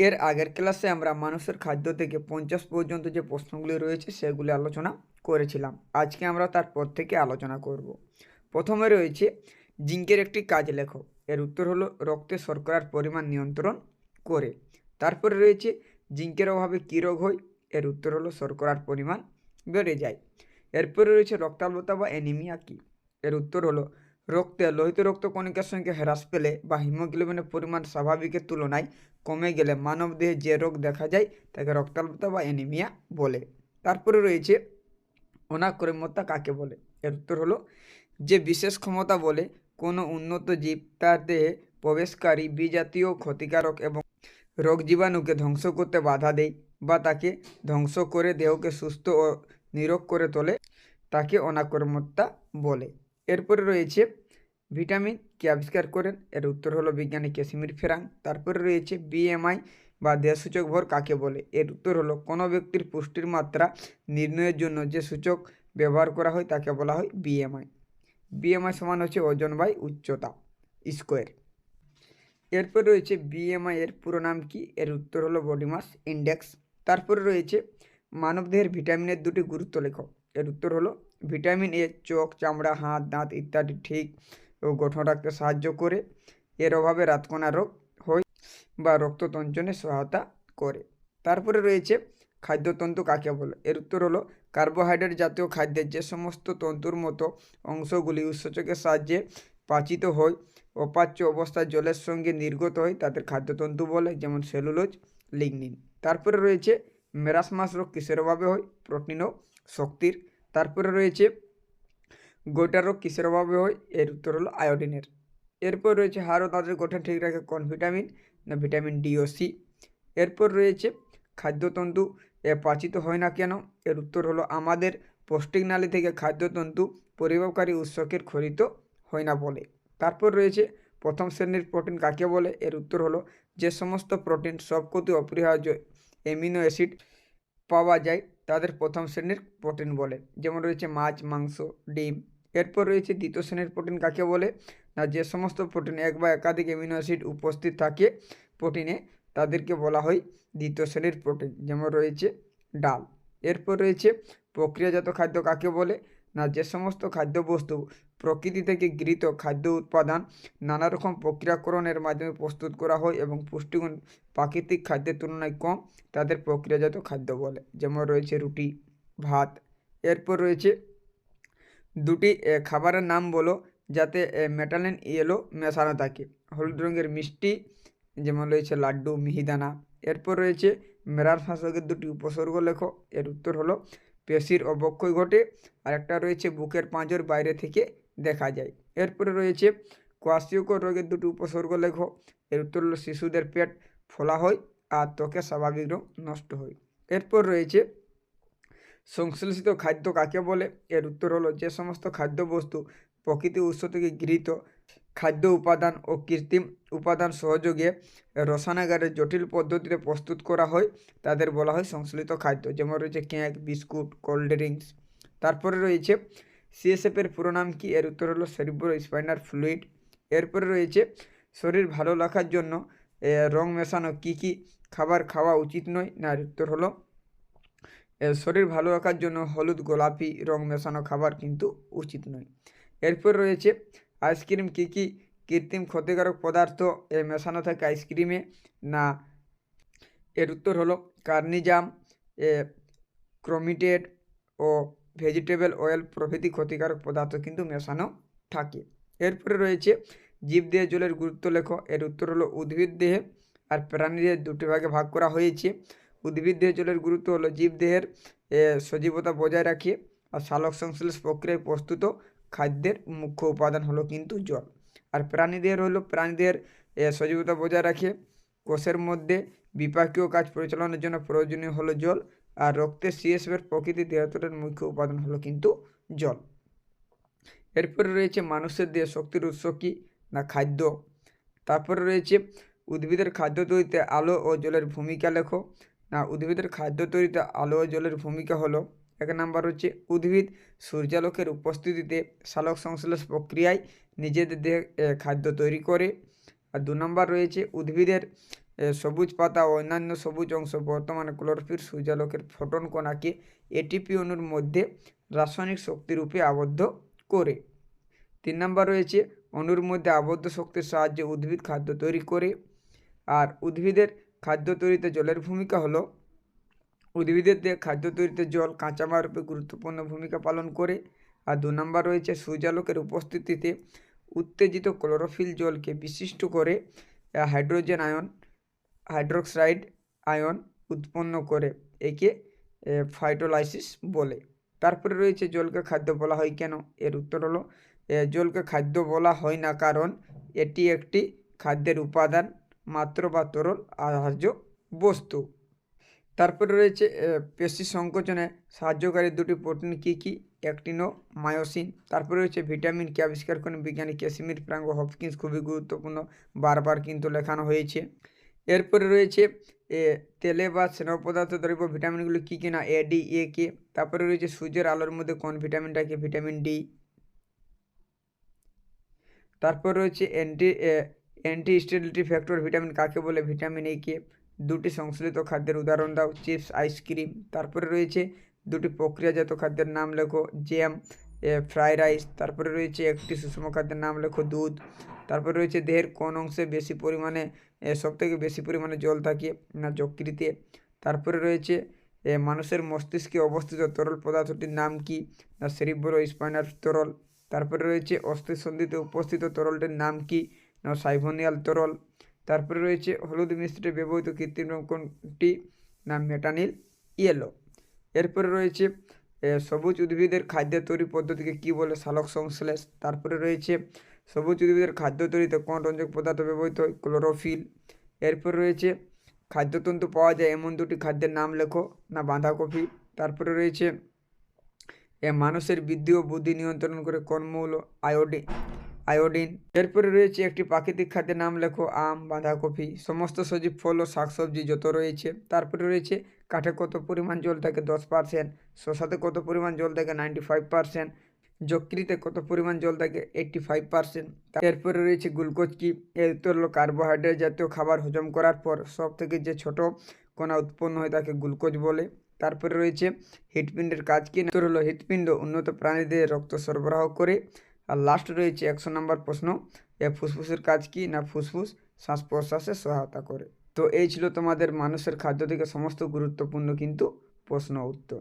এর আগের ক্লাসে আমরা মানুষের খাদ্য থেকে পঞ্চাশ পর্যন্ত যে প্রশ্নগুলি রয়েছে সেগুলি আলোচনা করেছিলাম। আজকে আমরা তারপর থেকে আলোচনা করব। প্রথমে রয়েছে জিঙ্কের একটি কাজ লেখো। এর উত্তর হলো রক্তে শর্করার পরিমাণ নিয়ন্ত্রণ করে। তারপরে রয়েছে জিঙ্কের অভাবে কী রোগ হয়? এর উত্তর হলো শর্করার পরিমাণ বেড়ে যায়। এরপরে রয়েছে রক্তাল্পতা বা অ্যানিমিয়া কী? এর উত্তর হলো রক্তে, লোহিত রক্ত কণিকার সঙ্গে হ্রাস পেলে বা হিমোগ্লোবিনের পরিমাণ স্বাভাবিকের তুলনায় কমে গেলে মানবদেহে যে রোগ দেখা যায় তাকে রক্তাল্পতা বা অ্যানিমিয়া বলে। তারপরে রয়েছে অনাক্রম্যতা কাকে বলে? এর উত্তর হলো, যে বিশেষ ক্ষমতা বলে কোনো উন্নত জীব তার দেহে প্রবেশকারী বিজাতীয় ক্ষতিকারক এবং রোগ জীবাণুকে ধ্বংস করতে বাধা দেয় বা তাকে ধ্বংস করে দেহকে সুস্থ ও নিরোগ করে তোলে, তাকে অনাক্রম্যতা বলে। এরপরে রয়েছে ভিটামিন কে আবিষ্কার করেন? এর উত্তর হলো বিজ্ঞানী কেসিমির ফেরাং। তারপরে রয়েছে বিএমআই বা দেহসূচক ভর কাকে বলে? এর উত্তর হলো কোনো ব্যক্তির পুষ্টির মাত্রা নির্ণয়ের জন্য যে সূচক ব্যবহার করা হয় তাকে বলা হয় বিএমআই বিএমআই সমান হচ্ছে ওজন বাই উচ্চতা স্কোয়ার। এরপর রয়েছে বিএমআই এর পুরো নাম কি? এর উত্তর হলো বডি মাস ইন্ডেক্স। তারপরে রয়েছে মানবদেহের ভিটামিনের দুটি গুরুত্ব লেখো এর উত্তর হলো ভিটামিন এ, চোখ, চামড়া, হাত, দাঁত ইত্যাদি ঠিক ও গঠন রাখতে সাহায্য করে। এর অভাবে রাতকণা রোগ হয় বা রক্ততঞ্চনে সহায়তা করে। তারপরে রয়েছে খাদ্যতন্তু কাকে বলে? এর উত্তর হলো কার্বোহাইড্রেট জাতীয় খাদ্যের যে সমস্ত তন্তুর মতো অংশগুলি উৎসেচকের সাহায্যে পাচিত হয়, অপাচ্য অবস্থায় জলের সঙ্গে নির্গত হয়, তাদের খাদ্যতন্তু বলে, যেমন সেলুলোজ, লিগনিন। তারপরে রয়েছে মেরাসমাস রোগ কিসের অভাবে হয়? প্রোটিন ও শক্তির। তারপরে রয়েছে গোটা রোগ কিসের অভাবে হয়? এর উত্তর হলো আয়োডিনের। এরপর রয়েছে হাড় ও দাঁতের গঠন ঠিক রাখে কোন ভিটামিন? না, ভিটামিন ডি ও সি। এরপর রয়েছে খাদ্যতন্তু। এ পাচিত হয় না কেন? এর উত্তর হলো আমাদের পৌষ্টিক নালী থেকে খাদ্যতন্তু পরিবাহকারী উৎসকের খরিত হয় না বলে। তারপর রয়েছে প্রথম শ্রেণির প্রোটিন কাকে বলে? এর উত্তর হলো যে সমস্ত প্রোটিন সবকটি অপরিহার্য অ্যামিনো অ্যাসিড পাওয়া যায়। তাদের প্রথম শ্রেণির প্রোটিন বলে। যেমন রয়েছে মাছ, মাংস, ডিম। এরপর রয়েছে দ্বিতীয় শ্রেণির প্রোটিন কাকে বলে? না, যে সমস্ত প্রোটিন এক বা একাধিক অ্যামিনো অ্যাসিড উপস্থিত থাকে প্রোটিনে তাদেরকে বলা হয় দ্বিতীয় শ্রেণির প্রোটিন যেমন রয়েছে ডাল। এরপর রয়েছে প্রক্রিয়াজাত খাদ্য কাকে বলে? না, যে সমস্ত খাদ্যবস্তু প্রকৃতি থেকে গৃহীত খাদ্য উৎপাদন, নানা রকম প্রক্রিয়াকরণের মাধ্যমে প্রস্তুত করা হয় এবং পুষ্টিগুণ প্রাকৃতিক খাদ্যের তুলনায় কম, তাদের প্রক্রিয়াজাত খাদ্য বলে। যেমন রয়েছে রুটি, ভাত। এরপর রয়েছে দুটি খাবারের নাম বলো, যাতে মেটালিন ইয়েলো মেশানো থাকে। হলুদ রঙের মিষ্টি, যেমন রয়েছে লাড্ডু, মিহিদানা। এরপর রয়েছে মেরার শাসকের দুটি উপসর্গ লেখো। এর উত্তর হলো, পেশির অবক্ষয় ঘটে। আর একটা রয়েছে বুকের পাঁজর বাইরে থেকে দেখা যায়। এরপরে রয়েছে কোয়াশিওকর রোগের দুটি উপসর্গ লেখো। এর উত্তর হলো শিশুদের পেট ফোলা হয় আর ত্বকের স্বাভাবিক রং নষ্ট হয়। এরপর রয়েছে, সংশ্লেষিত খাদ্য কাকে বলে? এর উত্তর হলো যে সমস্ত খাদ্যবস্তু প্রকৃতি উৎস থেকে গৃহীত। খাদ্য উপাদান ও কৃত্রিম উপাদান সহযোগে রসায়নাগারের জটিল পদ্ধতিতে প্রস্তুত করা হয়। তাদের বলা হয় সংশ্লিষ্ট খাদ্য। যেমন রয়েছে কেক বিস্কুট, কোল্ড ড্রিঙ্কস। তারপরে রয়েছে সিএসএফের পুরো নাম কি? এর উত্তর হলো সেরিব্রো স্পাইনার ফ্লুইড এরপরে রয়েছে, শরীর ভালো রাখার জন্য রং মেশানো কী কী? খাবার খাওয়া উচিত নয়। না, এর উত্তর হলো শরীর ভালো রাখার জন্য হলুদ, গোলাপি রং মেশানো খাবার কিন্তু উচিত নয়। এরপর রয়েছে, আইসক্রিম কী কী? কৃত্রিম ক্ষতিকারক পদার্থ, এ, মেশানো থাকে আইসক্রিমে। না, এর উত্তর হলো, কার্নিজাম, এ, ক্রোমিটেড ও ভেজিটেবল অয়েল প্রভৃতি ক্ষতিকারক পদার্থ কিন্তু মেশানো থাকে। এরপরে রয়েছে জীবদেহে জলের গুরুত্ব লেখো। এর উত্তর হলো উদ্ভিদ দেহে আর প্রাণীদের দুটি ভাগে ভাগ করা হয়েছে। উদ্ভিদ দেহে জলের গুরুত্ব হলো জীবদেহের সজীবতা বজায় রাখে আর সালোক সংশ্লেষ প্রক্রিয়ায় প্রস্তুত খাদ্যের মুখ্য উপাদান হলো কিন্তু জল। আর প্রাণীদেহের হলো প্রাণীদের সজীবতা বজায় রাখে। কোষের মধ্যে বিপাকীয় কাজ পরিচালনার জন্য প্রয়োজনীয় হলো জল। আর রক্তের সিএসএফের প্রকৃতি দেহতরের মুখ্য উপাদান হলো কিন্তু জল। এরপরে রয়েছে মানুষের দেহে শক্তির উৎস কী? না, খাদ্য। তারপরে রয়েছে উদ্ভিদের খাদ্য তৈরিতে আলো ও জলের ভূমিকা লেখো। না, উদ্ভিদের খাদ্য তৈরিতে আলো ও জলের ভূমিকা হলো। এক নাম্বার হচ্ছে উদ্ভিদ সূর্যালোকের উপস্থিতিতে সালোক সংশ্লেষ প্রক্রিয়ায় নিজেদের দেহে খাদ্য তৈরি করে। আর দু নম্বর রয়েছে উদ্ভিদের সবুজ পাতা ও অন্যান্য সবুজ অংশ বর্তমানে ক্লোরোফিল সূর্যালোকের ফোটন কণাকে এটিপি অণুর মধ্যে রাসায়নিক শক্তিরূপে আবদ্ধ করে। তিন নম্বর রয়েছে, অণুর মধ্যে আবদ্ধ শক্তির সাহায্যে উদ্ভিদ খাদ্য তৈরি করে। আর উদ্ভিদের খাদ্য তৈরিতে জলের ভূমিকা হলো, উদ্ভিদের দিয়ে খাদ্য তৈরিতে জল কাঁচামাল রূপে গুরুত্বপূর্ণ ভূমিকা পালন করে। আর দু নম্বর রয়েছে, সূর্যালোকের উপস্থিতিতে উত্তেজিত ক্লোরোফিল জলকে বিশিষ্ট করে হাইড্রোজেন আয়ন হাইড্রোক্সাইড আয়ন উৎপন্ন করে একে ফাইটোলাইসিস বলে। তারপরে রয়েছে জলকে খাদ্য বলা হয় কেন? এর উত্তর হলো জলকে খাদ্য বলা হয় না কারণ এটি একটি খাদ্যের উপাদান, মাত্র বা তরল আহার্য বস্তু। তারপরে রয়েছে পেশি সংকোচনে সাহায্যকারী দুটি প্রোটিন কী কী? অ্যাক্টিন মায়োসিন তারপরে রয়েছে ভিটামিন কে আবিষ্কার করেন বিজ্ঞানী ক্যাসিমির প্রাঙ্গ হপকিন্স। খুবই গুরুত্বপূর্ণ, বারবার কিন্তু লেখানো হয়েছে। এরপরে রয়েছে তেলে বা স্নেহ পদার্থ দ্রব্য ভিটামিনগুলো কী কী না, এ, ডি, এ, কে, তারপরে রয়েছে সূর্যের আলোর মধ্যে কোন ভিটামিনটাকে ভিটামিন ডি। তারপর রয়েছে anti anti sterility factor vitamin কাকে বলে, ভিটামিন এ, কে। দুটি সংশ্লিত খাদ্যের উদাহরণ দাও, চিপস, আইসক্রিম। তারপরে রয়েছে দুটি প্রক্রিয়াজাত খাদ্যের নাম লেখো, জ্যাম ফ্রাই রাইস, তারপরে রয়েছে একটি সুষম খাদ্যের নাম লেখো দুধ, তারপরে রয়েছে দেহের কোন অংশে বেশি পরিমাণে সব থেকে বেশি পরিমাণে জল থাকে না যকৃতে তারপরে রয়েছে মানুষের মস্তিষ্কে অবস্থিত তরল পদার্থটির নাম কি? না সেরিব্রো, স্পাইনাল তরল, তারপরে রয়েছে অস্থিসন্ধিতে উপস্থিত তরলটির নাম কি? না সাইভোনিয়াল তরল, তারপরে রয়েছে হলুদ মিশ্রিতে ব্যবহৃত কৃত্রিম কোনটি না মেটানিল ইয়েলো, এরপরে রয়েছে সবুজ উদ্ভিদের খাদ্য তৈরি পদ্ধতিকে কী বলে সালোক সংশ্লেষ? তারপরে রয়েছে সবুজ উদ্ভিদের খাদ্য তৈরিতে কোন রঞ্জক পদার্থ ব্যবহৃত? হয় ক্লোরোফিল। এরপর রয়েছে খাদ্যতন্তু পাওয়া যায় এমন দুটি খাদ্যের নাম লেখো, না বাঁধাকপি। তারপরে রয়েছে, এ, মানুষের বৃদ্ধি ও বুদ্ধি নিয়ন্ত্রণ করে কোন মৌল? আয়োডিন। আয়োডিন। এরপরে রয়েছে একটি প্রাকৃতিক খাদ্যের নাম লেখো আম, বাঁধাকপি। সমস্ত সজীব ফল ও শাকসবজি যত রয়েছে, তারপরে রয়েছে কাঠে কত পরিমাণ জল থাকে দশ পার্সেন্ট শশাতে কত পরিমাণ জল থাকে নাইনটি ফাইভ পার্সেন্ট যকৃতে কত পরিমাণ জল থাকে এইটটি ফাইভ পার্সেন্ট এরপরে রয়েছে গ্লুকোজ কি এর হলো কার্বোহাইড্রেট জাতীয় খাবার হজম করার পর সব থেকে যে ছোট কণা উৎপন্ন হয় তাকে গ্লুকোজ বলে। তারপরে রয়েছে হৃৎপিণ্ডের কাজ কি হলো হৃৎপিণ্ড উন্নত প্রাণীদের রক্ত সরবরাহ করে আর লাস্ট রয়েছে একশো নম্বর প্রশ্ন, এ ফুসফুসের কাজ কি না ফুসফুস? শ্বাস প্রশ্বাসে সহায়তা করে। তো এই ছিল তোমাদের মানুষের খাদ্য থেকে সমস্ত গুরুত্বপূর্ণ কিন্তু প্রশ্ন উত্তর।